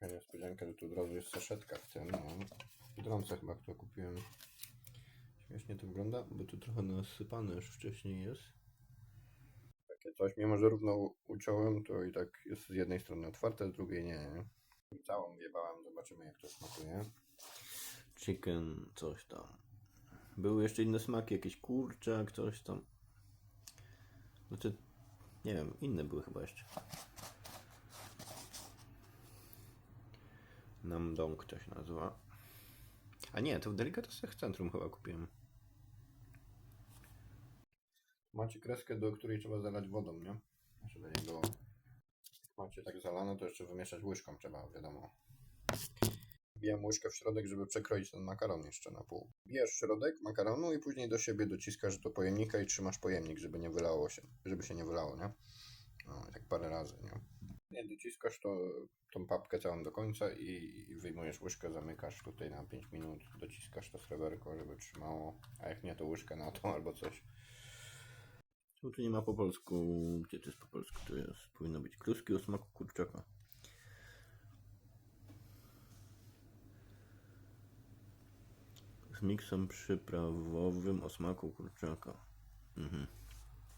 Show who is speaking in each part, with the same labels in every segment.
Speaker 1: Taka niespodzianka, że tu od razu jest saszetka w tym, no. Biedronce chyba to kupiłem. Śmiesznie to wygląda, bo tu trochę nasypane już wcześniej jest. Takie coś, mimo że równo uciąłem, to i tak jest z jednej strony otwarte, z drugiej nie. Całą wjebałem, zobaczymy jak to smakuje. Chicken, coś tam. Były jeszcze inne smaki, jakiś kurczak, coś tam. Znaczy, nie wiem, inne były chyba jeszcze. Namdong to się nazywa. A nie, to w Delikatesach Centrum chyba kupiłem. Macie kreskę, do której trzeba zalać wodą, nie? Żeby nie było. Macie tak zalane, to jeszcze wymieszać łyżką trzeba, wiadomo. Wbijam łyżkę w środek, żeby przekroić ten makaron jeszcze na pół. Bierz środek makaronu i później do siebie dociskasz do pojemnika i trzymasz pojemnik, żeby nie wylało się, żeby się nie wylało, nie? No, tak parę razy, nie? Nie, dociskasz to, tą papkę całą do końca i, i wyjmujesz łyżkę, zamykasz tutaj na 5 minut, dociskasz to sreberko, żeby trzymało, a jak nie, to łyżkę na to albo coś. Czemu tu nie ma po polsku? Gdzie to jest po polsku? To jest, powinno być kluski o smaku kurczaka. Z miksem przyprawowym o smaku kurczaka. Mhm.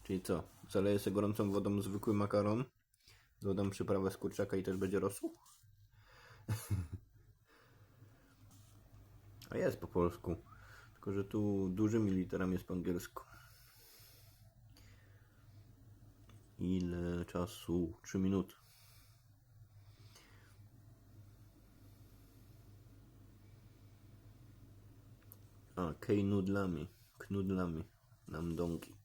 Speaker 1: Czyli co? Zaleję sobie gorącą wodą zwykły makaron, dodam przyprawę z kurczaka i też będzie rosół? A jest po polsku. Tylko, że tu dużymi literami jest po angielsku. Ile czasu? 3 minuty. A, kej nudlami. Knudlami. Namdonki. Aha.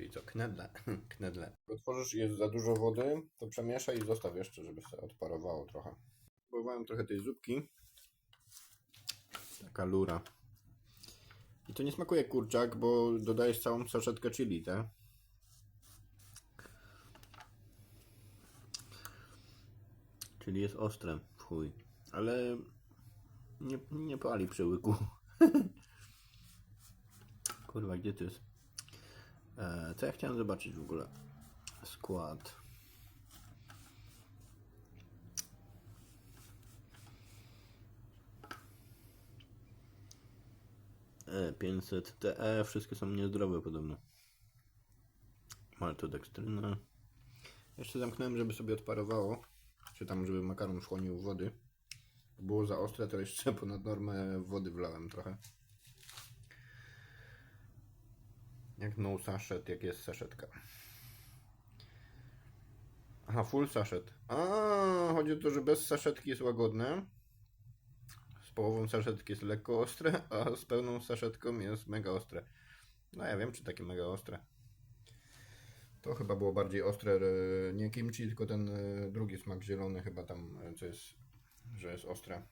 Speaker 1: Czyli co, knedle. knedle. Otworzysz jest za dużo wody, to przemieszaj i zostaw jeszcze, żeby się odparowało trochę. Próbowałem trochę tej zupki. Taka lura. I to nie smakuje kurczak, bo dodajesz całą saszetkę chili, tak? Czyli jest ostre, chuj. Ale nie, nie pali przełyku. Kurwa, gdzie to jest? E, co ja chciałem zobaczyć w ogóle? Skład. E, 500 TE, wszystkie są niezdrowe podobno. Maltodekstryna. Jeszcze zamknąłem, żeby sobie odparowało. Czy tam, żeby makaron chłonił wody. Było za ostre, to jeszcze ponad normę wody wlałem trochę. Jak no sachet, jak jest saszetka. Aha, full sachet. A, chodzi o to, że bez saszetki jest łagodne. Z połową saszetki jest lekko ostre, a z pełną saszetką jest mega ostre. No ja wiem, czy takie mega ostre. To chyba było bardziej ostre, e, nie kimchi, tylko ten e, drugi smak zielony chyba tam, e, co jest, że jest ostre.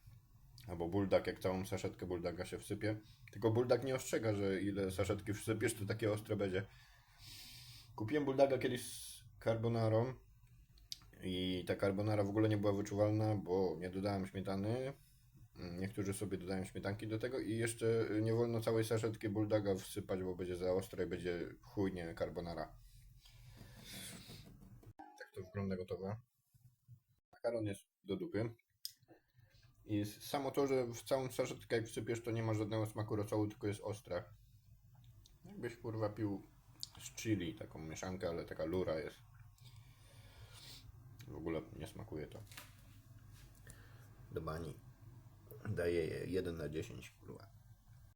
Speaker 1: Albo buldak, jak całą saszetkę buldaga się wsypie. Tylko buldak nie ostrzega, że ile saszetki wsypiesz, to takie ostre będzie. Kupiłem buldaga kiedyś z carbonarą i ta carbonara w ogóle nie była wyczuwalna, bo nie dodałem śmietany. Niektórzy sobie dodają śmietanki do tego i jeszcze nie wolno całej saszetki buldaga wsypać, bo będzie za ostre i będzie chujnie carbonara. Tak to wygląda gotowe. Makaron jest do dupy. I samo to, że w całą saszetkę jak wsypiesz, to nie ma żadnego smaku rosołu, tylko jest ostre. Jakbyś kurwa pił z chili, taką mieszankę, ale taka lura jest. W ogóle nie smakuje to. Do bani. Daję je 1 na 10, kurwa.